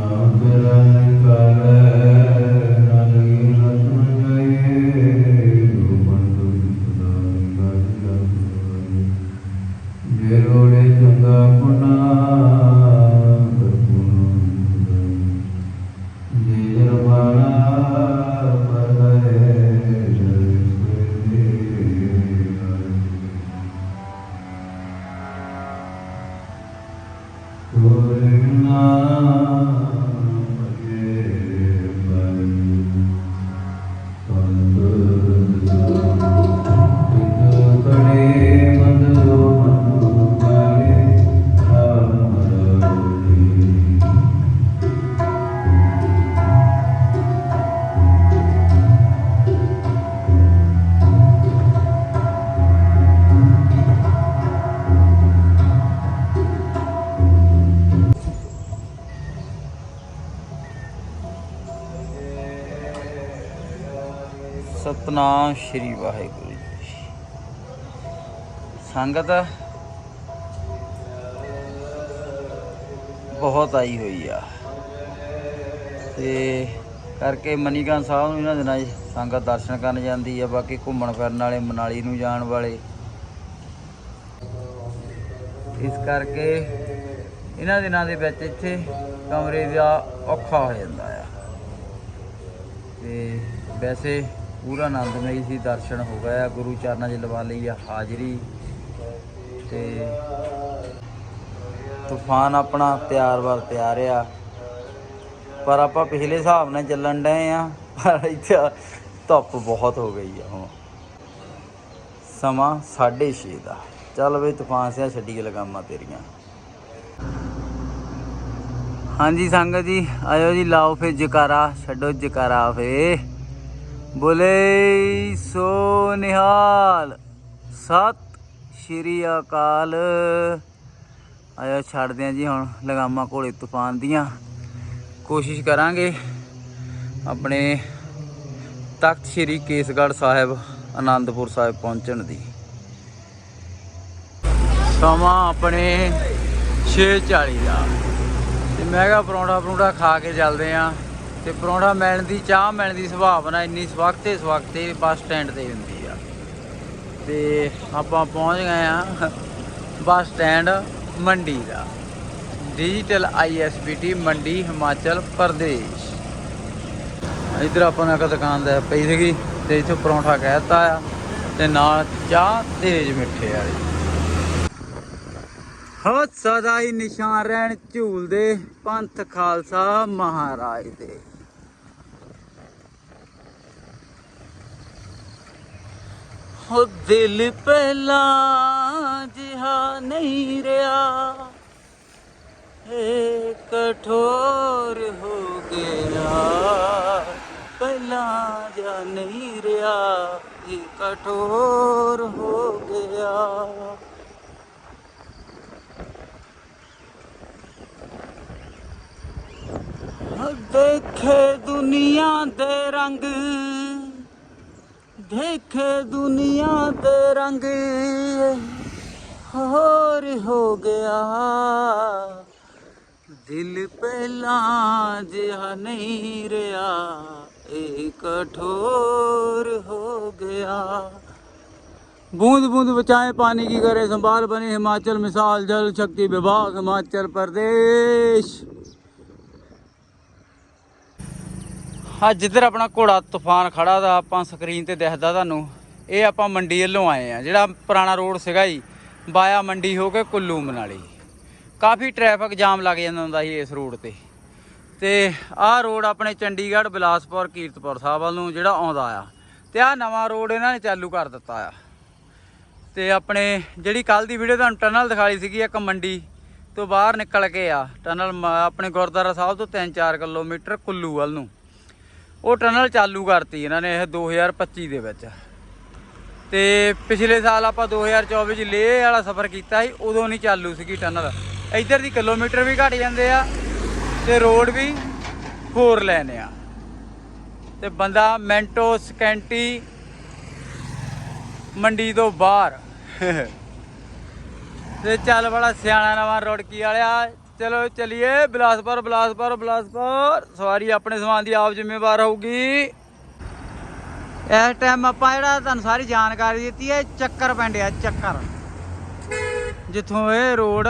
ਨਾਮ ਸ਼੍ਰੀ ਵਾਹਿਗੁਰੂ ਜੀ ਸੰਗਤ ਬਹੁਤ ਆਈ ਹੋਈ ਆ। ਤੇ ਕਰਕੇ ਮਨੀਕਾਂ ਸਾਹਿਬ ਨੂੰ ਇਹਨਾਂ ਦਿਨਾਂ 'ਚ ਸੰਗਤ ਦਰਸ਼ਨ ਕਰਨ ਜਾਂਦੀ ਆ, ਬਾਕੀ ਘੁੰਮਣ ਫਿਰਨ ਵਾਲੇ, ਮਨਾਲੀ ਨੂੰ ਜਾਣ ਵਾਲੇ। ਇਸ ਕਰਕੇ ਇਹਨਾਂ ਦਿਨਾਂ ਦੇ ਵਿੱਚ ਇੱਥੇ ਕਮਰੇ ਦਾ ਔਖਾ ਹੋ ਜਾਂਦਾ ਆ। ਤੇ ਵੈਸੇ ਪੂਰਾ ਆਨੰਦਮਈ ਸੀ ਦਰਸ਼ਨ ਹੋ ਗਿਆ ਗੁਰੂ ਚਰਨਾਂ 'ਚ ਲਵਾ ਲਈ ਆ ਹਾਜ਼ਰੀ ਤੇ ਤੂਫਾਨ ਆਪਣਾ ਤਿਆਰ ਵਰ ਤਿਆਰ ਆ। ਪਰ ਆਪਾਂ ਪਿਛਲੇ ਹਿਸਾਬ ਨਾਲ ਚੱਲਣ ਡਏ ਆ, ਪਰ ਇੱਥੇ ਧੁੱਪ ਬਹੁਤ ਹੋ ਗਈ ਆ ਹੁਣ। ਸਮਾਂ 6:30 ਦਾ। ਚੱਲ ਬਈ, ਤੂਫਾਨ ਸਿਆ ਛੱਡੀ ਲਗਾਮਾਂ ਤੇਰੀਆਂ। ਹਾਂਜੀ ਸੰਗਤ ਜੀ, ਆਇਓ ਜੀ, ਲਾਓ ਫੇ ਜਕਾਰਾ, ਛੱਡੋ ਜਕਾਰਾ ਫੇ ਬੋਲੇ ਸੋ ਨਿਹਾਲ। ਸਤ ਸ਼੍ਰੀ ਅਕਾਲ। ਆਇਆ ਛੱਡਦੇ ਆ ਜੀ ਹੁਣ ਲਗਾਮਾਂ ਘੋੜੇ ਤੂਫਾਨ ਦੀਆਂ। ਕੋਸ਼ਿਸ਼ ਕਰਾਂਗੇ ਆਪਣੇ ਤਖਤ ਸ਼੍ਰੀ ਕੇਸਗੜ੍ਹ ਸਾਹਿਬ ਆਨੰਦਪੁਰ ਸਾਹਿਬ ਪਹੁੰਚਣ ਦੀ। ਸਮਾਂ ਆਪਣੇ 6:40 ਦਾ। ਤੇ ਮੈਂ ਕਿਹਾ ਪਰੌਂਠਾ ਪਰੌਂਠਾ ਖਾ ਕੇ ਚੱਲਦੇ ਆ ਤੇ ਪਰੌਂਠਾ ਮਿਲਣ ਦੀ, ਚਾਹ ਮਿਲਣ ਦੀ ਸੰਭਾਵਨਾ ਇੰਨੀ ਸਵਖਤੇ ਸਵਖਤੇ ਬੱਸ ਸਟੈਂਡ ਤੇ ਹੁੰਦੀ ਆ। ਤੇ ਆਪਾਂ ਪਹੁੰਚ ਗਏ ਆ ਬੱਸ ਸਟੈਂਡ ਮੰਡੀ ਦਾ। ਡਿਜੀਟਲ ਆਈਐਸਬੀਟੀ ਮੰਡੀ ਹਿਮਾਚਲ ਪ੍ਰਦੇਸ਼। ਇਧਰ ਆਪਾਂ ਨੂੰ ਇੱਕ ਦੁਕਾਨ ਦਾ ਪਈ ਸੀਗੀ, ਤੇ ਇੱਥੋਂ ਪਰੌਂਠਾ ਕਹਿਤਾ ਆ, ਤੇ ਨਾਲ ਚਾਹ ਤੇਜ ਮਿੱਠੇ ਵਾਲੀ। ਹੋ ਸਦਾ ਹੀ ਨਿਸ਼ਾਨ ਰਹਿਣ ਝੂਲਦੇ ਪੰਥ ਖਾਲਸਾ ਮਹਾਰਾਜ ਦੇ। ਹੋ ਦਿਲ ਪਹਿਲਾਂ ਜਿਹਾ ਨਹੀਂ ਰਿਹਾ। ਏ ਕਠੋਰ ਹੋ ਗਿਆ, ਪਹਿਲਾਂ ਜਿਹਾ ਨਹੀਂ ਰਿਹਾ। ਇਹ ਕਠੋਰ ਹੋ ਗਿਆ। ਦੇਖੇ ਦੁਨੀਆ ਦੇ ਰੰਗ देखे दुनिया ते रंग होर हो गया। दिल पहला जहा नहीं रहा एक कठोर हो गया। बूंद बूंद बचाए पानी की करे संभाल बने हिमाचल मिसाल, जल शक्ति विभाग, हिमाचल प्रदेश। ਹਾਂ, ਜਿੱਧਰ ਆਪਣਾ ਘੋੜਾ ਤੂਫਾਨ ਖੜਾ ਦਾ, ਆਪਾਂ ਸਕਰੀਨ ਤੇ ਦਿਖਦਾ ਤੁਹਾਨੂੰ। ਇਹ ਆਪਾਂ ਮੰਡੀ ਵੱਲੋਂ ਆਏ ਆ ਜਿਹੜਾ ਪੁਰਾਣਾ ਰੋਡ ਸੀਗਾ ਜੀ, ਬਾਇਆ ਮੰਡੀ ਹੋ ਕੇ ਕੁੱਲੂ ਮਨਾਲੀ। ਕਾਫੀ ਟ੍ਰੈਫਿਕ ਜਾਮ ਲੱਗ ਜਾਂਦਾ ਹੁੰਦਾ ਸੀ ਇਸ ਰੋਡ ਤੇ। ਤੇ ਆਹ ਰੋਡ ਆਪਣੇ ਚੰਡੀਗੜ੍ਹ, ਬਿਲਾਸਪੁਰ, ਕੀਰਤਪੁਰ ਸਾਹਿਬ ਵੱਲ ਨੂੰ ਜਿਹੜਾ ਆਉਂਦਾ ਆ। ਤੇ ਆਹ ਨਵਾਂ ਰੋਡ ਇਹਨਾਂ ਨੇ ਚਾਲੂ ਕਰ ਦਿੱਤਾ ਆ। ਤੇ ਆਪਣੇ ਜਿਹੜੀ ਕੱਲ ਦੀ ਵੀਡੀਓ ਤੁਹਾਨੂੰ ਟਨਲ ਦਿਖਾਈ ਸੀਗੀ, ਇੱਕ ਮੰਡੀ ਤੋਂ ਬਾਹਰ ਨਿਕਲ ਕੇ ਆ। ਟਨਲ ਮ- ਆਪਣੇ ਗੁਰਦੁਆਰਾ ਸਾਹਿਬ ਤੋਂ 3-4 ਕਿਲੋਮੀਟਰ ਕੁੱਲੂ ਵੱਲ ਨੂੰ। ਉਹ ਟਨਲ ਚਾਲੂ ਕਰਤੀ ਇਹਨਾਂ ਨੇ ਇਹ 2025 ਦੇ ਵਿੱਚ। ਤੇ ਪਿਛਲੇ ਸਾਲ ਆਪਾਂ 2024 ਚ ਲੇਹ ਵਾਲਾ ਸਫ਼ਰ ਕੀਤਾ ਸੀ, ਉਦੋਂ ਨਹੀਂ ਚਾਲੂ ਸੀਗੀ ਟਨਲ। ਇੱਧਰ ਦੀ ਕਿਲੋਮੀਟਰ ਵੀ ਘਟ ਜਾਂਦੇ ਆ ਤੇ ਰੋਡ ਵੀ ਫੋਰ ਲੈਨ ਆ। ਤੇ ਬੰਦਾ ਮੈਂਟੋ ਸਕੈਂਟੀ ਮੰਡੀ ਤੋਂ ਬਾਹਰ। ਤੇ ਚੱਲ ਬੜਾ ਸਿਆਣਾ ਨਵਾਂ ਰੋੜਕੀ ਵਾਲਿਆ ਚਲੋ ਚਲਿਏ ਬਿਲਾਸਪੁਰ ਬਿਲਾਸਪੁਰ ਬਿਲਾਸਪੁਰ। ਸਵਾਰੀ ਆਪਣੇ ਸਮਾਨ ਦੀ ਆਪ ਜ਼ਿੰਮੇਵਾਰ ਹੋਊਗੀ। ਇਸ ਟਾਈਮ ਆਪਾਂ ਜਿਹੜਾ ਤੁਹਾਨੂੰ ਸਾਰੀ ਜਾਣਕਾਰੀ ਦਿੱਤੀ ਹੈ ਚੱਕਰ ਪਿੰਡ ਆ ਚੱਕਰ। ਜਿੱਥੋਂ ਇਹ ਰੋਡ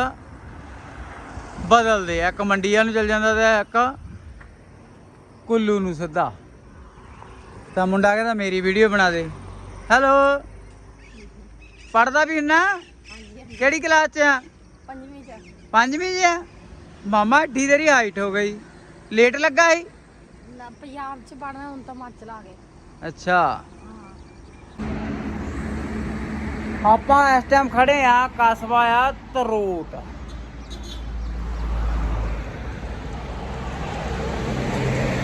ਬਦਲਦੇ ਆ ਇੱਕ ਮੰਡੀਆਂ ਨੂੰ ਚਲ ਜਾਂਦਾ ਤੇ ਇੱਕ ਕੁੱਲੂ ਨੂੰ ਸਿੱਧਾ। ਤਾਂ ਮੁੰਡਾ ਕਹਿੰਦਾ ਮੇਰੀ ਵੀਡੀਓ ਬਣਾ ਦੇ। ਹੈਲੋ ਪੜਦਾ ਵੀ ਨਾ ਕਿਹੜੀ ਕਲਾਸ ਚ ਆ? ਪੰਜਵੀਂ ਚ ਪੰਜਵੀਂ ਚ ਆ? ਮਾਮਾ ਢੀ ਤੇਰੀ ਹਾਈਟ ਹੋ ਗਈ। ਲੇਟ ਲੱਗਾ ਸੀ? ਨਾ ਪੰਜਾਬ ਚ ਪੜਨਾ ਹੁਣ ਤਾਂ ਹਿਮਾਚਲ ਆ ਗਏ ਅੱਛਾ। ਆਪਾਂ ਇਸ ਟਾਈਮ ਖੜੇ ਆ ਕਸਬਾ ਆ ਤਰੋਟ।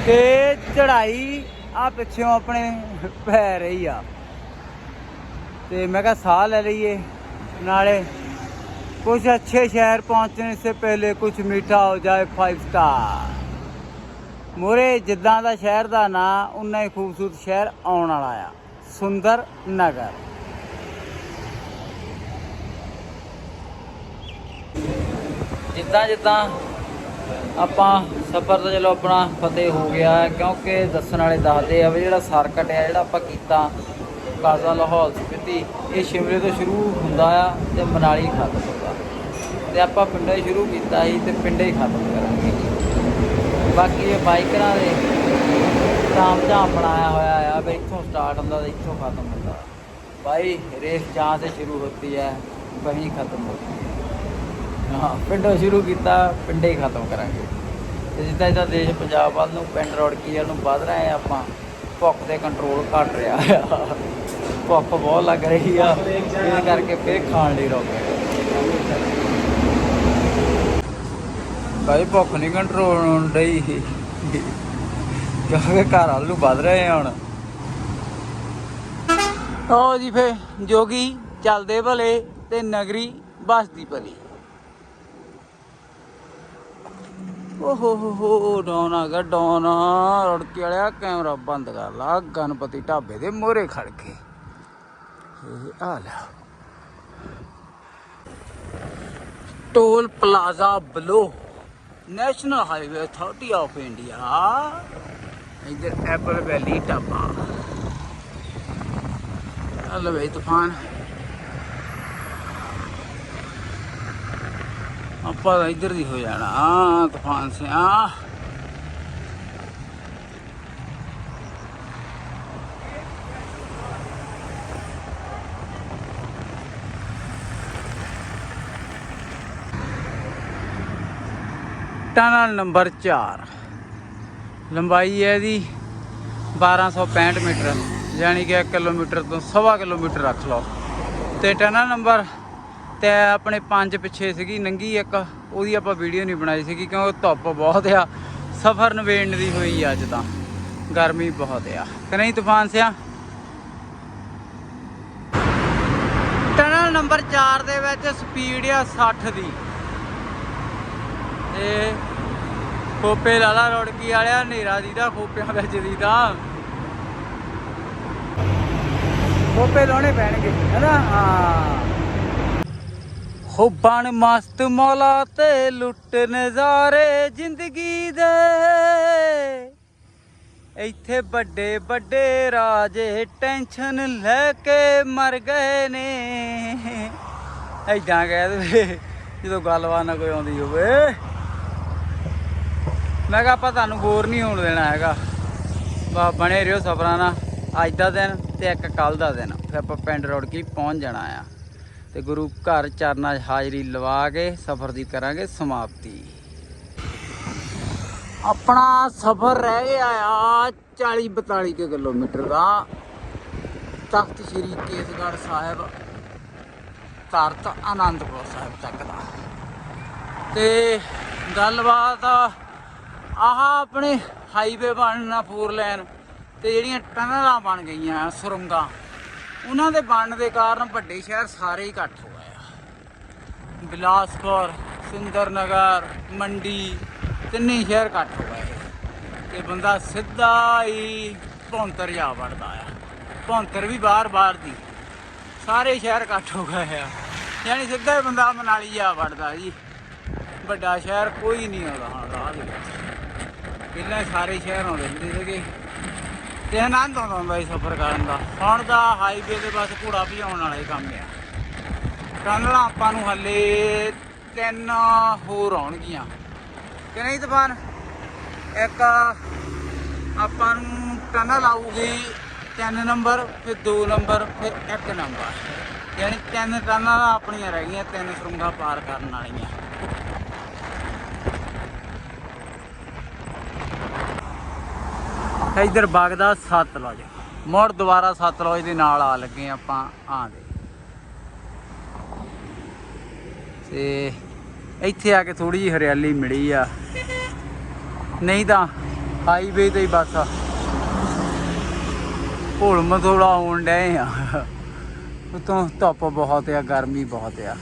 ਤੇ ਚੜਾਈ ਆ ਪਿੱਛੋਂ ਆਪਣੇ ਪੈ ਰਹੀ ਆ। ਤੇ ਮੈਂ ਕਿਹਾ ਸਾਹ ਲੈ ਲਈਏ ਨਾਲੇ कुछ अच्छे शहर पहुंचने से पहले कुछ मीठा हो जाए फाइव स्टार ਮੋਰੇ ਜਿੱਦਾਂ ਦਾ ਸ਼ਹਿਰ ਦਾ ਨਾਂ ਉਨਾ ਹੀ ਖੂਬਸੂਰਤ ਸ਼ਹਿਰ ਆਉਣ ਵਾਲਾ ਆ ਸੁੰਦਰ ਨਗਰ ਜਿੱਦਾਂ ਜਿੱਦਾਂ ਆਪਾਂ ਸਫ਼ਰ ਤਾਂ ਚਲੋ ਆਪਣਾ ਫਤਿਹ ਹੋ ਗਿਆ ਹੈ, ਕਿਉਂਕਿ ਦੱਸਣ ਵਾਲੇ ਦੱਸਦੇ ਆ ਵੀ ਜਿਹੜਾ ਸਰਕਟ ਆ ਜਿਹੜਾ ਆਪਾਂ ਕੀਤਾ ਪਲਾਜ਼ਾ ਲਾਹੌਲ ਸਪਿਤੀ ਇਹ ਸ਼ਿਮਲੇ ਤੋਂ ਸ਼ੁਰੂ ਹੁੰਦਾ ਆ ਤੇ ਮਨਾਲੀ ਖਤਮ ਹੁੰਦਾ। ਤੇ ਆਪਾਂ ਪਿੰਡਾਂ ਹੀ ਸ਼ੁਰੂ ਕੀਤਾ ਸੀ ਤੇ ਪਿੰਡੇ ਹੀ ਖਤਮ ਕਰਾਂਗੇ। ਬਾਕੀ ਇਹ ਬਾਈਕਰਾਂ ਦੇ ਕਾਮ ਜਾਂ ਬਣਾਇਆ ਹੋਇਆ ਆ ਵੀ ਇੱਥੋਂ ਸਟਾਰਟ ਹੁੰਦਾ ਤੇ ਇੱਥੋਂ ਖਤਮ ਹੁੰਦਾ। ਭਾਈ ਰੇਸ ਜਹਾਂ ਤੇ ਸ਼ੁਰੂ ਹੁੰਦੀ ਹੈ ਵਹੀਂ ਖਤਮ ਹੋ ਹੈ ਹਾਂ, ਪਿੰਡੋਂ ਸ਼ੁਰੂ ਕੀਤਾ, ਪਿੰਡੇ ਹੀ ਖਤਮ ਕਰਾਂਗੇ। ਤੇ ਜਿੱਦਾਂ ਜਿੱਦਾਂ ਦੇਸ਼ ਪੰਜਾਬ ਵੱਲ ਨੂੰ, ਪਿੰਡ ਰੋੜਕੀ ਵੱਲ ਨੂੰ ਵਧ ਰਹੇ ਆ ਆਪਾਂ, ਭੁੱਖ ਤੇ ਕੰਟਰੋਲ ਘਟ ਰਿਹਾ ਆ। ਭੁੱਖ ਬਹੁਤ ਲੱਗ ਰਹੀ ਆ। ਇਸ ਕਰਕੇ ਫੇਰ ਖਾਣ ਲਈ ਰੁਕ ਗਏ। ਭਾਈ ਭੁੱਖ ਨਹੀਂ ਕੰਟਰੋਲ ਹੋਣ ਡਈ। ਕਿਉਂਕਿ ਘਰ ਵੱਲ ਵੱਧ ਰਹੇ ਹੁਣ। ਓ ਜੀ ਫੇ, ਜੋਗੀ ਚੱਲਦੇ ਭਲੇ ਤੇ ਨਗਰੀ ਬਸਦੀ ਭਲੀ। ਓਹੋ ਹੋ ਹੋ ਹੋ ਡੌਨ ਆ ਗਿਆ ਡੌਨ ਰੜਕੇ ਵਾਲਿਆ, ਕੈਮਰਾ ਬੰਦ ਕਰ ਲਾ। ਗਣਪਤੀ ਢਾਬੇ ਦੇ ਮੋਹਰੇ ਖੜ ਕੇ। ਆ ਲੈ toll plaza below. National highway authority of India ਇਧਰ ਐਪਲ ਵੈਲੀ ਢਾਬਾ। ਹਲੋ ਤੂਫਾਨ। ਆਪਾਂ ਤਾਂ ਇੱਧਰ ਦੀ ਹੋ ਜਾਣਾ। ਤੂਫਾਨ ਸਿਆ। ਆ ਟਨਲ ਨੰਬਰ 4 ਲੰਬਾਈ ਹੈ ਇਹਦੀ 1265 ਮੀਟਰ। ਯਾਨੀ ਕਿ 1 ਕਿਲੋਮੀਟਰ ਤੋਂ ਸਵਾ ਕਿਲੋਮੀਟਰ ਰੱਖ ਲਓ। ਤੇ ਟਨਲ ਨੰਬਰ ਤੇ ਆਪਣੇ ਪੰਜ ਪਿੱਛੇ ਸੀਗੀ, ਨੰਗੀ ਇੱਕ। ਉਹਦੀ ਆਪਾਂ ਵੀਡੀਓ ਨਹੀਂ ਬਣਾਈ ਸੀਗੀ ਕਿਉਂਕਿ ਧੁੱਪ ਬਹੁਤ ਆ। ਸਫ਼ਰ ਨਵੇੜਨ ਦੀ ਹੋਈ ਆ ਅੱਜ ਤਾਂ। ਗਰਮੀ ਬਹੁਤ ਆ। ਕਿ ਨਹੀਂ ਤੂਫਾਨ ਸਿਆ? ਟਨਲ ਨੰਬਰ 4 ਦੇ ਵਿੱਚ ਸਪੀਡ ਆ 60 ਦੀ। ਤੇ ਖੋਪੇ ਲਾਲਾ ਰੋੜਕੀ ਵਾਲਿਆ, ਹਨੇਰਾ ਦੀ ਖੋਪਿਆਂ ਵਿੱਚ ਦੀ ਖੋਪੇ ਲਾਉਣੇ ਪੈਣਗੇ, ਹੈਨਾ? ਹਾਂ। ਹੋ ਬਣ ਮਸਤ ਮੌਲਾ ਤੇ ਲੁੱਟ ਨਜ਼ਾਰੇ ਜ਼ਿੰਦਗੀ ਦੇ। ਇੱਥੇ ਵੱਡੇ ਵੱਡੇ ਰਾਜੇ ਟੈਨਸ਼ਨ ਲੈ ਕੇ ਮਰ ਗਏ ਨੇ। ਐਦਾਂ ਕਹਿ ਦੇ ਜਦੋਂ ਗੱਲਬਾਤ ਨਾ ਕੋਈ ਆਉਂਦੀ ਹੋਵੇ। ਮੈਂ ਕਿਹਾ ਆਪਾਂ ਤੁਹਾਨੂੰ ਬੋਰ ਨਹੀਂ ਹੋਣ ਦੇਣਾ ਹੈਗਾ। ਬਾ, ਬਣੇ ਰਹੋ ਸਫਰਾਂ ਨਾਲ। ਅੱਜ ਦਾ ਦਿਨ ਤੇ ਇੱਕ ਕੱਲ ਦਾ ਦਿਨ। ਫਿਰ ਆਪਾਂ ਪਿੰਡ ਰੋੜ ਕੇ ਪਹੁੰਚ ਜਾਣਾ ਆ। ਤੇ ਗੁਰੂ ਘਰ ਚਰਨਾਂ 'ਚ ਹਾਜ਼ਰੀ ਲਵਾ ਕੇ ਸਫ਼ਰ ਦੀ ਕਰਾਂਗੇ ਸਮਾਪਤੀ। ਆਪਣਾ ਸਫ਼ਰ ਰਹਿ ਗਿਆ ਆ 40 42 ਕੁ ਕਿਲੋਮੀਟਰ ਦਾ। ਤਖਤ ਸ੍ਰੀ ਕੇਸਗੜ੍ਹ ਸਾਹਿਬ ਤਰਤ ਆਨੰਦਪੁਰ ਸਾਹਿਬ ਤੱਕ ਦਾ। ਤੇ ਗੱਲਬਾਤ ਆਹ ਆਪਣੇ ਹਾਈਵੇ ਬਣਨਾ ਫੋਰ ਲਾਈਨ ਤੇ ਜਿਹੜੀਆਂ ਟਨਲਾਂ ਬਣ ਗਈਆਂ ਸੁਰੰਗਾਂ, ਉਹਨਾਂ ਦੇ ਬਣਨ ਦੇ ਕਾਰਨ ਵੱਡੇ ਸ਼ਹਿਰ ਸਾਰੇ ਹੀ ਇਕੱਠ ਹੋ ਗਏ ਆ। ਬਿਲਾਸਪੁਰ, ਸੁੰਦਰਨਗਰ, ਮੰਡੀ ਤਿੰਨੇ ਸ਼ਹਿਰ ਇਕੱਠ ਹੋ ਗਏ ਤੇ ਬੰਦਾ ਸਿੱਧਾ ਹੀ ਭੌਂਤਰ ਜਾ ਵੜਦਾ ਆ। ਭੌਂਤਰ ਵੀ ਬਾਹਰ-ਬਾਹਰ ਦੀ। ਸਾਰੇ ਸ਼ਹਿਰ ਇਕੱਠ ਹੋ ਗਏ ਆ। ਯਾਨੀ ਸਿੱਧਾ ਹੀ ਬੰਦਾ ਮਨਾਲੀ ਜਾ ਵੜਦਾ ਜੀ। ਵੱਡਾ ਸ਼ਹਿਰ ਕੋਈ ਨਹੀਂ ਆਉਂਦਾ ਹੁਣ ਰਾਹ ਦੇ ਵਿੱਚ। ਪਹਿਲਾਂ ਸਾਰੇ ਸ਼ਹਿਰ ਆਉਂਦੇ ਹੁੰਦੇ ਸੀਗੇ। ਤੇ ਆਨੰਦ ਆਉਂਦਾ ਹੁੰਦਾ ਸੀ ਸਫ਼ਰ ਕਰਨ ਦਾ। ਹੁਣ ਦਾ ਹਾਈਵੇ ਤੇ ਬਸ ਘੋੜਾ ਭਜਾਉਣ ਵਾਲਾ ਹੀ ਕੰਮ ਆ। ਟਨਲਾਂ ਆਪਾਂ ਨੂੰ ਹੱਲੇ ਤਿੰਨ ਹੋਰ ਆਉਣਗੀਆਂ। ਕਿ ਨਹੀਂ ਤੂਫਾਨ? ਇੱਕ ਆਪਾਂ ਨੂੰ ਟਨਲ ਆਊਗੀ ਤਿੰਨ ਨੰਬਰ, ਫਿਰ ਦੋ ਨੰਬਰ, ਫਿਰ ਇੱਕ ਨੰਬਰ। ਯਾਨੀ ਤਿੰਨ ਟਨਲਾਂ ਆਪਣੀਆਂ ਰਹਿ ਗਈਆਂ, ਤਿੰਨ ਸੁਰੰਗਾਂ ਪਾਰ ਕਰਨ ਵਾਲੀਆਂ। ਇਧਰ ਵਗਦਾ ਸਤਲੁਜ ਮੁੜ ਦੁਬਾਰਾ ਸਤਲੁਜ ਦੇ ਨਾਲ ਆ ਲੱਗੇ ਆਪਾਂ ਆਂ ਦੇ। ਤੇ ਇੱਥੇ ਆ ਕੇ ਥੋੜੀ ਜਿਹੀ ਹਰਿਆਲੀ ਮਿਲੀ ਆ। ਨਹੀਂ ਤਾਂ ਹਾਈਵੇ ਤੇ ਹੀ ਬਸ ਭੋਲ ਮਥੋੜਾ ਆਉਣ ਡਏ ਆ। ਉਤੋਂ ਧੁੱਪ ਬਹੁਤ ਆ, ਗਰਮੀ ਬਹੁਤ ਆ।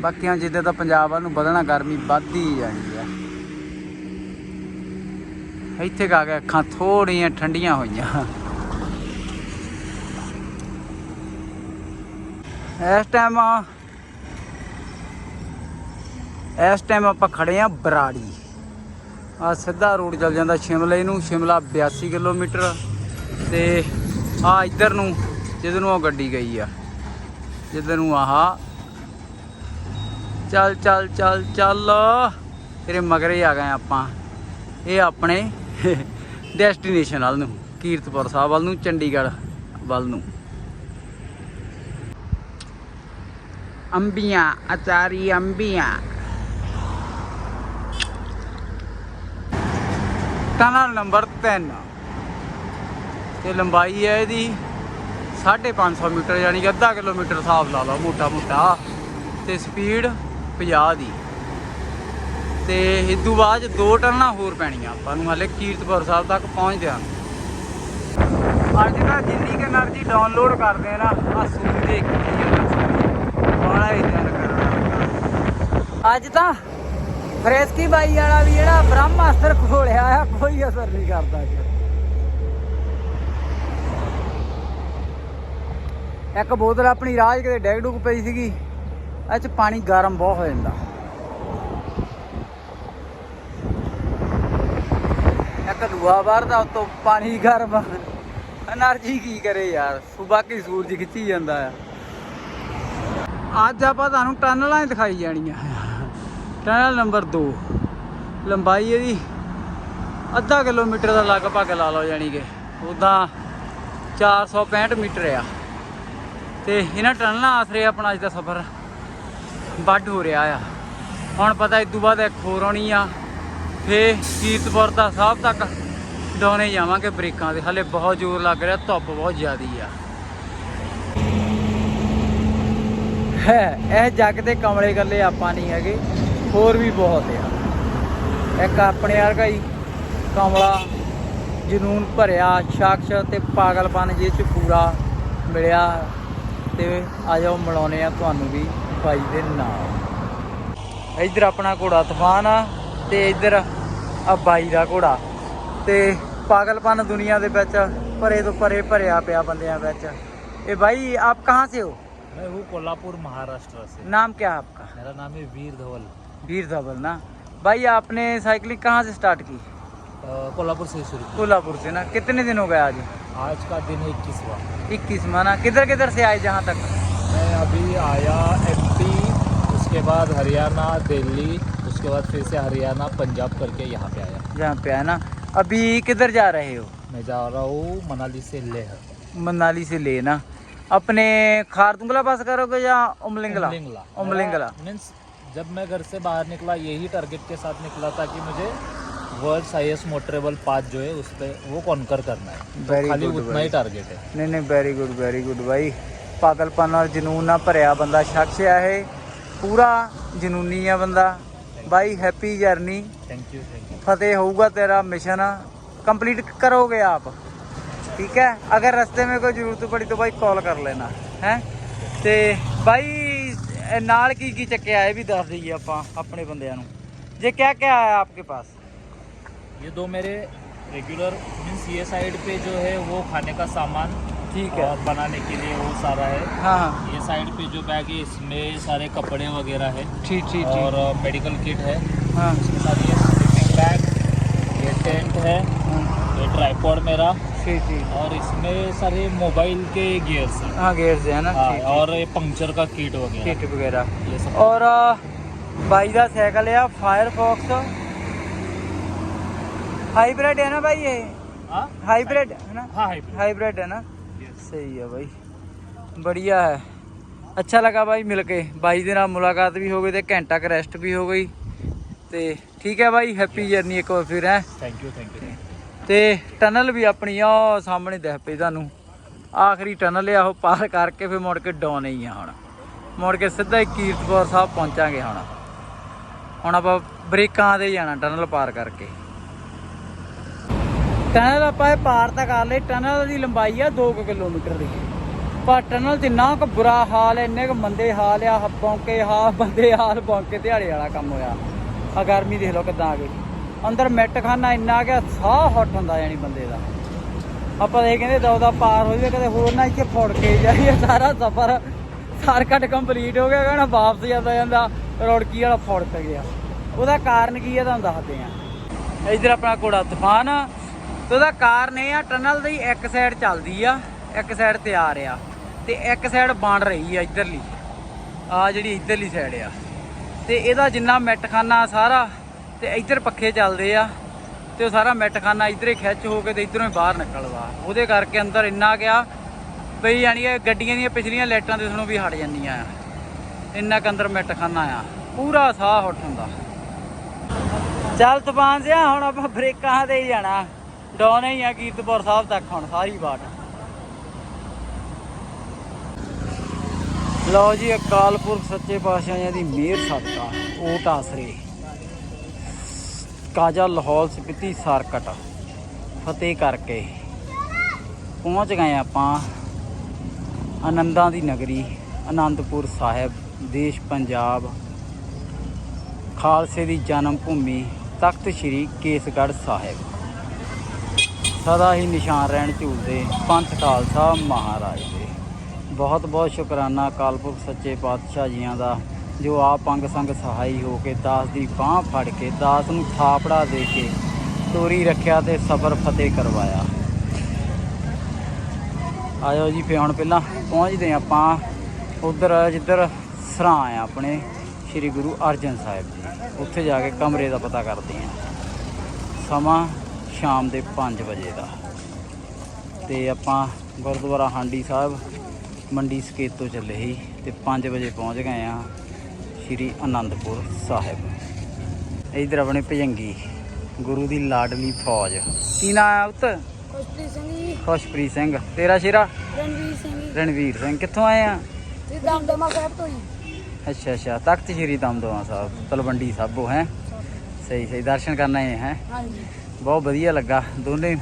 ਬਾਕੀਆਂ ਜਿੱਦਾਂ ਤਾਂ ਪੰਜਾਬ ਵੱਲ ਨੂੰ ਵਧਣਾ, ਗਰਮੀ ਵੱਧ ਹੀ ਜਾਣੀ ਆ। ਇੱਥੇ ਕਾ ਕੇ ਅੱਖਾਂ ਥੋੜੀਆਂ ਠੰਡੀਆਂ ਹੋਈਆਂ। ਇਸ ਟਾਈਮ ਇਸ ਟਾਈਮ ਆਪਾਂ ਖੜੇ ਆ ਬਰਾੜੀ। ਆ ਸਿੱਧਾ ਰੋਡ ਚੱਲ ਜਾਂਦਾ ਸ਼ਿਮਲੇ ਨੂੰ, ਸ਼ਿਮਲਾ 82 ਕਿਲੋਮੀਟਰ। ਤੇ ਆ ਇੱਧਰ ਨੂੰ, ਜਿੱਧਰ ਨੂੰ ਉਹ ਗੱਡੀ ਗਈ ਆ। ਜਿੱਧਰ ਨੂੰ ਆਹ, ਚੱਲ ਚੱਲ ਚੱਲ ਚੱਲ, ਤੇਰੇ ਮਗਰੇ ਆ ਗਏ ਆਪਾਂ। ਇਹ ਆਪਣੇ ਡੈਸਟੀਨੇਸ਼ਨ ਵੱਲ ਨੂੰ, ਕੀਰਤਪੁਰ ਸਾਹਿਬ ਵੱਲ ਨੂੰ, ਚੰਡੀਗੜ੍ਹ ਵੱਲ ਨੂੰ। ਅੰਬੀਆਂ, ਅਚਾਰੀ ਅੰਬੀਆਂ। ਟਨਲ ਨੰਬਰ 3 ਤੇ ਲੰਬਾਈ ਹੈ ਇਹਦੀ 550 ਮੀਟਰ, ਯਾਨੀ ਕਿ ਅੱਧਾ ਕਿਲੋਮੀਟਰ ਹਿਸਾਬ ਲਾ ਲਓ ਮੋਟਾ ਮੋਟਾ ਤੇ ਸਪੀਡ 50 ਦੀ। ਤੇ ਇਸ ਤੋਂ ਬਾਅਦ ਦੋ ਟਰਨਾਂ ਹੋਰ ਪੈਣੀਆਂ। ਆਪਾਂ ਨੂੰ ਹਲੇ ਕੀਰਤਪੁਰ ਸਾਹਿਬ ਤੱਕ ਪਹੁੰਚਦੇ ਹਾਂ ਅੱਜ ਦਾ ਜਿੰਨੀ ਕਿ એનર્ਜੀ ਡਾਊਨਲੋਡ ਕਰਦੇ ਆ ਨਾ ਆ ਸੂਰਜ ਦੇ ਬੜਾ ਹੀ ਦਿਲ ਕਰਦਾ ਅੱਜ ਤਾਂ ਫਰੇਸਕੀ ਬਾਈ ਵਾਲਾ ਵੀ ਜਿਹੜਾ ਬ੍ਰਹਮਾਸਤਰ ਖੋਲਿਆ ਆ, ਕੋਈ ਅਸਰ ਨਹੀਂ ਕਰਦਾ ਇੱਕ ਬੋਤਲ ਆਪਣੀ ਰਾਜ ਕਿਤੇ ਡੈਗ ਡੁਗ ਪਈ ਸੀਗੀ ਅੱਜ ਪਾਣੀ ਗਰਮ ਬਹੁਤ ਹੋ ਜਾਂਦਾ। ਧੂਆ ਵਰਦਾ ਉਤੋਂ ਪਾਣੀ ਗਰਮ। ਐਨਰਜੀ ਕੀ ਕਰੇ ਯਾਰ, ਸੁਬਾ ਕੀ ਸੂਰਜ ਖਿੱਚੀ ਜਾਂਦਾ ਆ। ਅੱਜ ਆਪਾਂ ਤੁਹਾਨੂੰ ਟਨਲਾਂ ਹੀ ਦਿਖਾਈ ਜਾਣੀਆਂ। ਟਨਲ ਨੰਬਰ 2 ਲੰਬਾਈ ਇਹਦੀ ਅੱਧਾ ਕਿਲੋਮੀਟਰ ਦਾ ਲਗਭਗ ਲਾ ਲਓ ਜਾਨੀ ਕਿ। ਉਦਾਂ 465 ਮੀਟਰ ਆ। ਤੇ ਇਹਨਾਂ ਟਨਲਾਂ ਆਸਰੇ ਆਪਣਾ ਅੱਜ ਦਾ ਸਫ਼ਰ ਵੱਢ ਹੋ ਰਿਹਾ ਆ। ਹੁਣ ਪਤਾ ਇਸ ਤੋਂ ਬਾਅਦ ਇੱਕ ਹੋਰ ਆਉਣੀ ਆ। ਫੇ ਕੀਰਤਪੁਰ ਦਾ ਸਾਹਿਬ ਤੱਕ ਡਾਉਣੇ ਜਾਵਾਂਗੇ ਬ੍ਰੇਕਾਂ ਦੇ ਹਲੇ ਬਹੁਤ ਜ਼ੋਰ ਲੱਗ ਰਿਹਾ, ਧੁੱਪ ਬਹੁਤ ਜ਼ਿਆਦੀ ਆ। ਹੈ, ਇਹ ਜੱਗ 'ਤੇ ਕਮਲੇ ਗੱਲੇ ਆਪਾਂ ਨਹੀਂ ਹੈਗੇ, ਹੋਰ ਵੀ ਬਹੁਤ ਆ। ਇੱਕ ਆਪਣੇ ਵਰਗਾ ਹੀ ਕਮਲਾ, ਜਨੂਨ ਭਰਿਆ, ਸ਼ਖਸ ਤੇ ਪਾਗਲਪਨ ਜਿਹ ਚ ਪੂਰਾ ਮਿਲਿਆ ਤੇ ਆ ਜਾਓ ਮਿਲਾਉਨੇ ਆ ਤੁਹਾਨੂੰ ਵੀ ਬਾਈ ਦੇ ਨਾਲ। ਇੱਧਰ ਆਪਣਾ ਘੋੜਾ ਤੂਫਾਨ ਆ ਤੇ ਇੱਧਰ ਆ ਬਾਈ ਦਾ ਘੋੜਾ ਤੇ पागलपन दुनिया के बच्चा परे तो परे भरया पाया बंद ए भाई आप कहाँ से हो? मैं हूँ कोल्हापुर महाराष्ट्र से। नाम क्या आपका? मेरा नाम है वीर धवल। वीर धवल ना? भाई आपने साइकिलिंग कहाँ से स्टार्ट की? कोल्हापुर से शुरू कोल्हापुर से ना? कितने दिन हो गए आज? आज का दिन है इक्कीसवा। इक्कीसवा ना? किधर किधर से आए जहाँ तक? मैं अभी आया एमपी उसके बाद हरियाणा दिल्ली उसके बाद फिर से हरियाणा पंजाब करके यहाँ पे आया। यहाँ पे आया ना? अभी किधर जा रहे हो? मैं जा रहा हूँ मनाली से ले। मनाली से ले ना? अपने खारतुंगला पास करोगे या उमलिंगला? उमलिंगला, उमलिंगला। मीन्स जब मैं घर से बाहर निकला यही टारगेट के साथ निकला था कि मुझे वर्ल्ड हाईएस्ट मोटरेबल पाथ जो है उस पर वो कॉन्कर करना है। तो खाली उतना ही टारगेट है। नहीं नहीं वेरी गुड वेरी गुड भाई। पागलपन और जुनून ना भरया बंदा। शख्स है पूरा जुनूनी है बंदा। ਬਾਈ happy journey thank you thank you फतेह होगा तेरा मिशन कंप्लीट करोगे आप ठीक है अगर रास्ते में कोई जरूरत पड़ी तो भाई कॉल कर लेना है ਤੇ ਬਾਈ ਇਹ ਨਾਲ ਕੀ ਕੀ ਚੱਕਿਆ ਇਹ ਵੀ ਦੱਸ ਦਈਏ ਆਪਾਂ ਆਪਣੇ ਬੰਦਿਆਂ ਨੂੰ ਜੇ ਕਿਆ ਕਿਆ ਆਇਆ ਆਪਕੇ ਪਾਸ ये दो मेरे रेगुलर मीन्स ये साइड पे जो है वो खाने का सामान ठीक है। और बनाने के लिए वो सारा है। हाँ। ये साइड पे जो बैग है इसमें सारे कपड़े वगैरह है। ठीक ठीक और मेडिकल किट है। हाँ। इसके साथ ये स्लीपिंग बैग ये टेंट है। हाँ। ये ट्राईपोर्ड मेरा। ठीक ठीक और इसमें सारे मोबाइल के गियर्स हाँ। गियर्स है ना? हाँ, और ये पंक्चर का किट वगैरह। किट वगैरह। और भाई का साइकिल है फायर फॉक्स हाइब्रिड है ना भाई ये? हाइब्रिड है ना? हाइब्रिड है ना? सही है भाई बढ़िया है ਅੱਛਾ ਲੱਗਾ ਬਾਈ ਮਿਲ ਕੇ ਬਾਈ ਦੇ ਨਾਲ ਮੁਲਾਕਾਤ ਵੀ ਹੋ ਗਈ ਤੇ ਘੰਟਾ ਕੁ ਰੈਸਟ ਵੀ ਹੋ ਗਈ ਤੇ ਠੀਕ ਹੈ ਬਾਈ ਹੈਪੀ ਜਰਨੀ ਇੱਕ ਵਾਰ ਫਿਰ ਹੈ थैंक यू थैंक यू ਤੇ ਟਨਲ ਵੀ ਆਪਣੀ ਆ ਉਹ ਸਾਹਮਣੇ ਦਿਖ ਪਈ ਤੁਹਾਨੂੰ ਆਖਰੀ ਟਨਲ ਆ ਉਹ ਪਾਰ ਕਰਕੇ ਫਿਰ ਮੁੜ ਕੇ ਡਾਉਨ ਹੀ ਆ ਹੁਣ ਮੁੜ ਕੇ ਸਿੱਧਾ ਹੀ ਕੀਰਤਪੁਰ ਸਾਹਿਬ ਪਹੁੰਚਾਂਗੇ ਹੁਣ ਹੁਣ ਆਪਾਂ ਬ੍ਰੇਕਾਂ ਤੇ ਜਾਣਾ ਟਨਲ ਪਾਰ ਕਰਕੇ ਟਨਲ ਆਪਾਂ ਇਹ ਪਾਰ ਤਾਂ ਕਰ ਲਈ ਟਨਲ ਦੀ ਲੰਬਾਈ ਆ 2 ਕਿਲੋਮੀਟਰ ਦੀ। ਪਰ ਟਨਲ 'ਚ ਇੰਨਾ ਕੁ ਬੁਰਾ ਹਾਲ ਹੈ ਇੰਨੇ ਕੁ ਮੰਦੇ ਹਾਲ ਆ ਬੌਂਕੇ ਹਾਲ ਬੰਦੇ ਹਾਲ ਬੌਂਕੇ ਦਿਹਾੜੇ ਵਾਲਾ ਕੰਮ ਹੋਇਆ। ਆ ਗਰਮੀ ਦੇਖ ਲਓ ਕਿਦਾਂ ਆ ਗਈ। ਅੰਦਰ ਮਿੱਟ ਖਾਨਾ ਇੰਨਾ ਕਿ ਸਾਹ ਹੱਟ ਹੁੰਦਾ ਯਾਨੀ ਬੰਦੇ ਦਾ। ਆਪਾਂ ਇਹ ਕਹਿੰਦੇ ਦੋ ਦਾ ਪਾਰ ਹੋ ਜਾਵੇ, ਕਦੇ ਹੋਰ ਨਾ ਇੱਥੇ ਫੁੜ ਕੇ ਜਾਈਏ, ਸਾਰਾ ਸਫ਼ਰ ਸਰਕਟ ਕੰਪਲੀਟ ਹੋ ਗਿਆ, ਕਹਿੰਦਾ ਵਾਪਸ ਜਾਂਦਾ ਜਾਂਦਾ ਰੋੜਕੀ ਵਾਲਾ ਫੁੜ ਕੇ ਗਿਆ। ਉਹਦਾ ਕਾਰਨ ਕੀ ਹੈ ਤੁਹਾਨੂੰ ਦੱਸਦੇ ਆ ਇਧਰ ਆਪਣਾ ਘੋੜਾ ਤੂਫਾਨ ਤੇ ਉਹਦਾ ਕਾਰਨ ਇਹ ਆ, ਟਨਲ ਦੀ ਇੱਕ ਸਾਈਡ ਚੱਲਦੀ ਆ, ਇੱਕ ਸਾਈਡ ਤਿਆਰ ਆ ਤੇ ਇੱਕ ਸਾਈਡ ਬਣ ਰਹੀ ਆ ਇਧਰਲੀ। ਆ ਜਿਹੜੀ ਇਧਰਲੀ ਸਾਈਡ ਆ। ਤੇ ਇਹਦਾ ਜਿੰਨਾ ਮੈਟਖਾਨਾ ਸਾਰਾ ਤੇ ਇੱਧਰ ਪੱਖੇ ਚੱਲਦੇ ਆ, ਤੇ ਉਹ ਸਾਰਾ ਮਿੱਟਖਾਨਾ ਇੱਧਰੇ ਖਿੱਚ ਹੋ ਕੇ ਤੇ ਇੱਧਰੋਂ ਹੀ ਬਾਹਰ ਨਿਕਲਦਾ। ਉਹਦੇ ਕਰਕੇ ਅੰਦਰ ਇੰਨਾ ਗਿਆ ਬਈ ਯਾਨੀ ਇਹ ਗੱਡੀਆਂ ਦੀਆਂ ਪਿਛਲੀਆਂ ਲਾਈਟਾਂ ਦਿਸਣੋਂ ਵੀ ਹਟ ਜਾਂਦੀਆਂ ਆ। ਇੰਨਾ ਕੁ ਅੰਦਰ ਮਿੱਟਖਾਨਾ ਆ। ਪੂਰਾ ਸਾਹ ਉੱਠ ਹੁੰਦਾ ਚੱਲ ਤੂਫਾਨ ਸਿਆ, ਹੁਣ ਆਪਾਂ ਬ੍ਰੇਕਾਂ ਤੇ ਹੀ ਜਾਣਾ। ਡਾਉਨ ਹੀ ਆ ਕੀਰਤਪੁਰ ਸਾਹਿਬ ਤੱਕ ਹੁਣ, ਸਾਰੀ ਬਾਟ। ਲਓ ਜੀ ਅਕਾਲ ਪੁਰਖ ਸੱਚੇ ਪਾਤਸ਼ਾਹਾਂ ਦੀ ਮਿਹਰ ਸਦਕਾ ਓਟ ਆਸਰੇ। ਕਾਜਾ ਲਾਹੌਲ ਸਪਿਤੀ ਸਰਕਟ, ਫਤਿਹ ਕਰਕੇ। ਪਹੁੰਚ ਗਏ ਆਪਾਂ ਆਨੰਦਾਂ ਦੀ ਨਗਰੀ ਆਨੰਦਪੁਰ ਸਾਹਿਬ, ਦੇਸ਼ ਪੰਜਾਬ। ਖਾਲਸੇ ਦੀ ਜਨਮ ਭੂਮੀ, ਤਖਤ ਸ੍ਰੀ ਕੇਸਗੜ੍ਹ ਸਾਹਿਬ। ਸਦਾ ਹੀ ਨਿਸ਼ਾਨ ਰਹਿਣ ਝੂਲਦੇ ਪੰਥ ਖਾਲਸਾ ਮਹਾਰਾਜ ਦੇ। ਬਹੁਤ ਬਹੁਤ ਸ਼ੁਕਰਾਨਾ ਕਾਲਪੁਰਖ ਸੱਚੇ ਪਾਤਸ਼ਾਹ ਜੀਆਂ ਦਾ, ਜੋ ਆਪ ਅੰਗ ਸੰਗ ਸਹਾਈ ਹੋ ਕੇ ਦਾਸ ਦੀ ਬਾਹ ਫੜ ਕੇ ਦਾਸ ਨੂੰ ਥਾਪੜਾ ਦੇ ਕੇ ਤੋਰੀ ਰੱਖਿਆ ਤੇ ਸਬਰ ਫਤਿਹ ਕਰਵਾਇਆ। ਆਇਓ ਜੀ ਫੇ ਹੁਣ ਪਹਿਲਾਂ ਪਹੁੰਚਦੇ ਹਾਂ ਆਪਾਂ ਉਧਰ, ਜਿੱਧਰ ਸਰਾਂ ਆ ਆਪਣੇ ਸ੍ਰੀ ਗੁਰੂ ਅਰਜਨ ਸਾਹਿਬ ਜੀ। ਉੱਥੇ ਜਾ ਕੇ ਕਮਰੇ ਦਾ ਪਤਾ ਕਰਦੇ ਹਾਂ। ਸਮਾਂ ਸ਼ਾਮ ਦੇ 5 ਵਜੇ ਦਾ। ਤੇ ਆਪਾਂ ਗੁਰਦੁਆਰਾ ਹਾਂਡੀ ਸਾਹਿਬ ਮੰਡੀ ਸਕੇਤ ਤੋਂ ਚੱਲੇ ਸੀ ਤੇ 5 ਵਜੇ ਪਹੁੰਚ ਗਏ ਆ ਸ੍ਰੀ ਆਨੰਦਪੁਰ ਸਾਹਿਬ। ਇਧਰ ਆਪਣੇ ਭਜੰਗੀ ਗੁਰੂ ਦੀ ਲਾਡਲੀ ਫੌਜ। ਕੀ ਨਾਂ ਆ ਉੱਤ ਖੁਸ਼ਪ੍ਰੀਤ ਸਿੰਘ ਜੀ। ਖੁਸ਼ਪ੍ਰੀਤ ਸਿੰਘ। ਤੇਰਾ ਸ਼ੇਰਾ? ਰਣਵੀਰ ਸਿੰਘ ਜੀ। ਰਣਵੀਰ ਸਿੰਘ। ਕਿੱਥੋਂ ਆਏ ਆ? ਤੇ ਦਮਦਮਾ ਸਾਹਿਬ ਤੋਂ ਜੀ। ਅੱਛਾ ਅੱਛਾ। ਤਖਤ ਸ੍ਰੀ ਦਮਦਮਾ ਸਾਹਿਬ ਤਲਵੰਡੀ ਸਾਬੋ ਹੈ? ਸਹੀ ਸਹੀ। ਦਰਸ਼ਨ ਕਰਨ ਆਏ ਹੈ? ਹਾਂਜੀ। ਬਹੁਤ ਵਧੀਆ ਲੱਗਾ। ਦੋਨੇ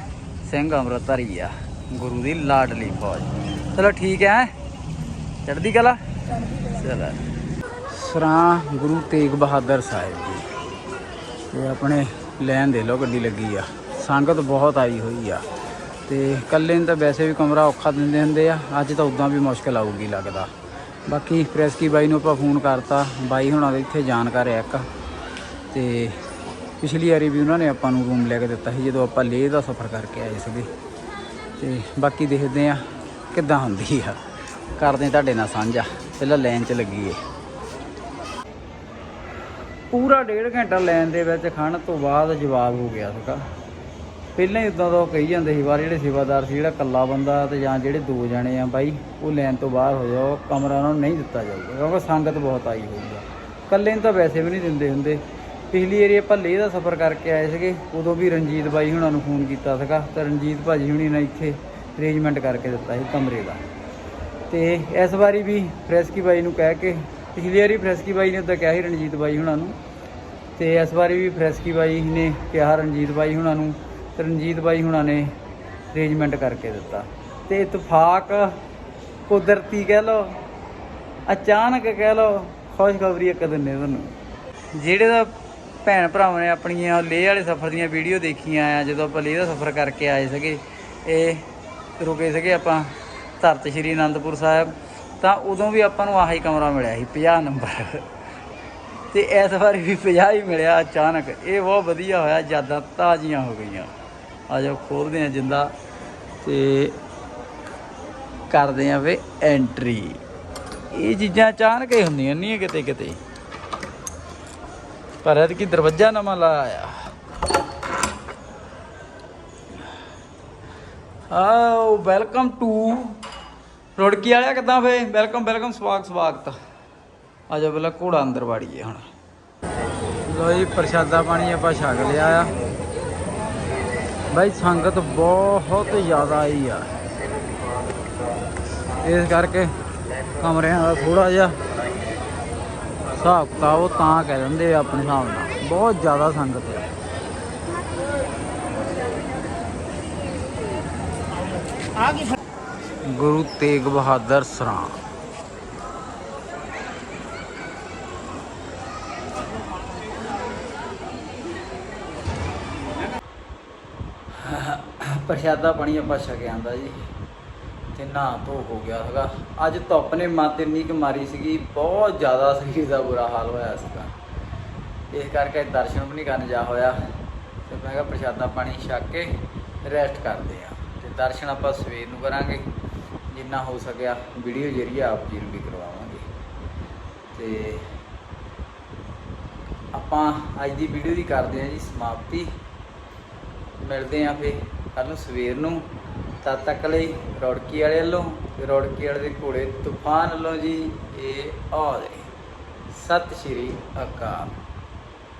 ਸਿੰਘ ਅੰਮ੍ਰਿਤਧਾਰੀ ਆ। ਗੁਰੂ ਦੀ ਲਾਡਲੀ ਫੌਜ। ਚਲੋ ਠੀਕ ਹੈ। ਚੜ੍ਹਦੀ ਕਲਾ? ਚਲੋ। ਸਰਾਂ ਗੁਰੂ ਤੇਗ ਬਹਾਦਰ ਸਾਹਿਬ ਜੀ। ਤੇ ਆਪਣੇ ਲੈਣ ਦੇ ਲੋ ਗੱਡੀ ਲੱਗੀ ਆ। ਸੰਗਤ ਬਹੁਤ ਆਈ ਹੋਈ ਆ। ਤੇ ਇਕੱਲੇ ਨੂੰ ਤਾਂ ਵੈਸੇ ਵੀ ਕਮਰਾ ਔਖਾ ਦਿੰਦੇ ਹੁੰਦੇ ਆ। ਅੱਜ ਤਾਂ ਉਦਾਂ ਵੀ ਮੁਸ਼ਕਲ ਆਊਗੀ ਲੱਗਦਾ। ਬਾਕੀ ਪ੍ਰੈਸਕੀ ਬਾਈ ਨੂੰ ਆਪਾਂ ਫੋਨ ਕਰਤਾ। ਬਾਈ ਹੁਣਾਂ ਦੇ ਇੱਥੇ ਜਾਣਕਾਰ ਆ ਇੱਕ। ਤੇ ਪਿਛਲੀ ਵਾਰੀ ਵੀ ਉਹਨਾਂ ਨੇ ਆਪਾਂ ਨੂੰ ਰੂਮ ਲੈ ਕੇ ਦਿੱਤਾ ਸੀ, ਜਦੋਂ ਆਪਾਂ ਲੇਹ ਦਾ ਸਫ਼ਰ ਕਰਕੇ ਆਏ ਸੀਗੇ। ਤੇ ਬਾਕੀ ਦੇਖਦੇ ਆ ਕਿੱਦਾਂ ਹੁੰਦੀ ਆ। ਕਰਦੇ ਤੁਹਾਡੇ ਨਾਲ ਸਾਂਝਾ। ਪਹਿਲਾਂ ਲਾਈਨ 'ਚ ਲੱਗੀਏ। ਪੂਰਾ ਡੇਢ ਘੰਟਾ ਲਾਈਨ ਦੇ ਵਿੱਚ ਖੜਨ ਤੋਂ ਬਾਅਦ ਜਵਾਬ ਹੋ ਗਿਆ ਸੀਗਾ। ਪਹਿਲਾਂ ਹੀ ਉਦਾਂ ਦਾ ਉਹ ਕਹੀ ਜਾਂਦੇ ਸੀ ਬਾਹਰ ਜਿਹੜੇ ਸੇਵਾਦਾਰ ਸੀ, ਜਿਹੜਾ ਇਕੱਲਾ ਬੰਦਾ ਤੇ ਜਾਂ ਜਿਹੜੇ ਦੋ ਜਣੇ ਆ ਬਾਈ, ਉਹ ਲਾਈਨ ਤੋਂ ਬਾਹਰ ਹੋ ਜਾਓ, ਕਮਰਾ ਉਹਨਾਂ ਨੂੰ ਨਹੀਂ ਦਿੱਤਾ ਜਾਊਗਾ, ਕਿਉਂਕਿ ਸੰਗਤ ਬਹੁਤ ਆਈ ਹੋਈ ਆ। ਇਕੱਲੇ ਨੂੰ ਤਾਂ ਵੈਸੇ ਵੀ ਨਹੀਂ ਦਿੰਦੇ ਹੁੰਦੇ। ਪਿਛਲੀ ਏਰੀਆ ਆਪਾਂ ਲੇਹ ਦਾ ਸਫ਼ਰ ਕਰਕੇ ਆਏ ਸੀਗੇ, ਉਦੋਂ ਵੀ ਰਣਜੀਤ ਬਾਈ ਹੁਣਾਂ ਨੂੰ ਫੋਨ ਕੀਤਾ ਸੀਗਾ ਤਾਂ ਰਣਜੀਤ ਭਾਜੀ ਹੁਣੀ ਨੇ ਇੱਥੇ ਅਰੇਂਜਮੈਂਟ ਕਰਕੇ ਦਿੱਤਾ ਸੀ ਕਮਰੇ ਦਾ। ਤੇ ਇਸ ਵਾਰੀ ਵੀ ਫਰੈਸਕੀ ਬਾਈ ਨੂੰ ਕਹਿ ਕੇ, ਪਿਛਲੀ ਵਾਰੀ ਫਰੈਸਕੀ ਬਾਈ ਨੇ ਤਾਂ ਕਿਹਾ ਸੀ ਰਣਜੀਤ ਬਾਈ ਹੁਣਾਂ ਨੂੰ, ਤੇ ਇਸ ਵਾਰੀ ਵੀ ਫਰੈਸਕੀ ਬਾਈ ਨੇ ਕਿਹਾ ਰਣਜੀਤ ਬਾਈ ਹੁਣਾਂ ਨੂੰ, ਤੇ ਰਣਜੀਤ ਬਾਈ ਹੁਣਾਂ ਨੇ ਅਰੇਂਜਮੈਂਟ ਕਰਕੇ ਦਿੱਤਾ। ਤੇ ਇਤਫਾਕ ਕੁਦਰਤੀ ਕਹਿ ਲਓ, ਅਚਾਨਕ ਕਹਿ ਲਓ, ਖੁਸ਼ਖਬਰੀ ਇੱਕ ਦਿਨ ਨੇ ਤੁਹਾਨੂੰ। ਜਿਹੜੇ ਦਾ ਭੈਣ ਭਰਾਵਾਂ ਨੇ ਆਪਣੀਆਂ ਲੇਹ ਵਾਲੇ ਸਫ਼ਰ ਦੀਆਂ ਵੀਡੀਓ ਦੇਖੀਆਂ ਆ, ਜਦੋਂ ਆਪਾਂ ਲੇਹ ਦਾ ਸਫ਼ਰ ਕਰਕੇ ਆਏ ਸੀਗੇ। ਇਹ ਰੁਕੇ ਸੀਗੇ ਆਪਾਂ ਧਰਤ ਸ਼੍ਰੀ ਅਨੰਦਪੁਰ ਸਾਹਿਬ। ਤਾਂ ਉਦੋਂ ਵੀ ਆਪਾਂ ਨੂੰ ਆਹੀ ਕਮਰਾ ਮਿਲਿਆ ਸੀ 50 ਨੰਬਰ। ਤੇ ਇਸ ਵਾਰੀ ਵੀ 50 ਹੀ ਮਿਲਿਆ ਅਚਾਨਕ। ਇਹ ਬਹੁਤ ਵਧੀਆ ਹੋਇਆ ਜ਼ਿਆਦਾ ਤਾਜ਼ੀਆਂ ਹੋ ਗਈਆਂ। ਆ ਜਾਓ, ਖੋਲਦੇ ਆ ਜਿੰਦਾ ਤੇ ਕਰਦੇ ਆ ਵੇ ਐਂਟਰੀ ਇਹ ਚੀਜ਼ਾਂ ਅਚਾਨਕ ਹੀ ਹੁੰਦੀਆਂ, ਨਹੀਂ ਕਿਤੇ ਕਿਤੇ। ਪਰ ਐਤਕੀ ਦਰਵਾਜ਼ਾ ਨਵਾਂ ਲਾਇਆ ਆਓ ਵੈਲਕਮ ਟੂ ਰੁੜਕੀ ਵਾਲਿਆ ਕਿੱਦਾਂ ਫੇ? ਵੈਲਕਮ ਵੈਲਕਮ ਸਵਾਗਤ ਸਵਾਗਤ। ਆ ਜਾ ਪਹਿਲਾਂ ਘੋੜਾ ਅੰਦਰ ਵਾੜੀਏ ਹੁਣ। ਲੋ ਜੀ, ਪ੍ਰਸ਼ਾਦਾ ਪਾਣੀ ਆਪਾਂ ਛਕ ਲਿਆ ਆ। ਬਾਈ, ਸੰਗਤ ਬਹੁਤ ਜ਼ਿਆਦਾ ਆਈ ਆ। ਇਸ ਕਰਕੇ ਕਮਰਿਆਂ ਦਾ ਥੋੜਾ ਜਿਹਾ ਹਿਸਾਬ ਕਿਤਾਬ ਉਹ ਤਾਂ ਕਹਿ ਦਿੰਦੇ ਆ ਆਪਣੇ ਹਿਸਾਬ ਨਾਲ। ਬਹੁਤ ਜ਼ਿਆਦਾ ਸੰਗਤ ਆ। ਗੁਰੂ ਤੇਗ ਬਹਾਦਰ ਸਰਾਂ। ਪ੍ਰਸ਼ਾਦਾ ਪਾਣੀ ਆਪਾਂ ਛਕਿਆ ਆਂਦਾ ਜੀ। ਤੇ ਨਹਾ ਧੋ ਹੋ ਗਿਆ ਸੀਗਾ। ਅੱਜ ਧੁੱਪ ਨੇ ਮੱਤ ਇੰਨੀ ਕੁ ਮਾਰੀ ਸੀਗੀ, ਬਹੁਤ ਜ਼ਿਆਦਾ ਸਰੀਰ ਦਾ ਬੁਰਾ ਹਾਲ ਹੋਇਆ ਸੀਗਾ। ਇਸ ਕਰਕੇ ਦਰਸ਼ਨ ਵੀ ਨਹੀਂ ਕਰਨ ਜਾ ਹੋਇਆ। ਤੇ ਮੈਂ ਕਿਹਾ ਪ੍ਰਸ਼ਾਦਾ ਪਾਣੀ ਛੱਕ ਕੇ ਰੈਸਟ ਕਰਦੇ ਆ ਤੇ ਦਰਸ਼ਨ ਆਪਾਂ ਸਵੇਰ ਨੂੰ ਕਰਾਂਗੇ। ਜਿੰਨਾ ਹੋ ਸਕਿਆ ਵੀਡੀਓ ਜਰੀਏ ਆਪ ਜੀ ਨੂੰ ਵੀ ਕਰਵਾਵਾਂਗੇ। ਤੇ ਆਪਾਂ ਅੱਜ ਦੀ ਵੀਡੀਓ ਦੀ ਕਰਦੇ ਆ ਜੀ ਸਮਾਪਤੀ। ਮਿਲਦੇ ਆ ਫੇ ਕੱਲ ਨੂੰ ਸਵੇਰ ਨੂੰ। ਤਦ ਤੱਕ ਲਈ ਰੌੜਕੀ ਵਾਲੇ ਵੱਲੋਂ, ਰੌੜਕੀ ਵਾਲੇ ਦੇ ਘੋੜੇ, ਤੂਫਾਨ ਵੱਲੋਂ ਜੀ, ਇਹ ਆ ਦੇ ਸਤਿ ਸ਼੍ਰੀ ਅਕਾਲ।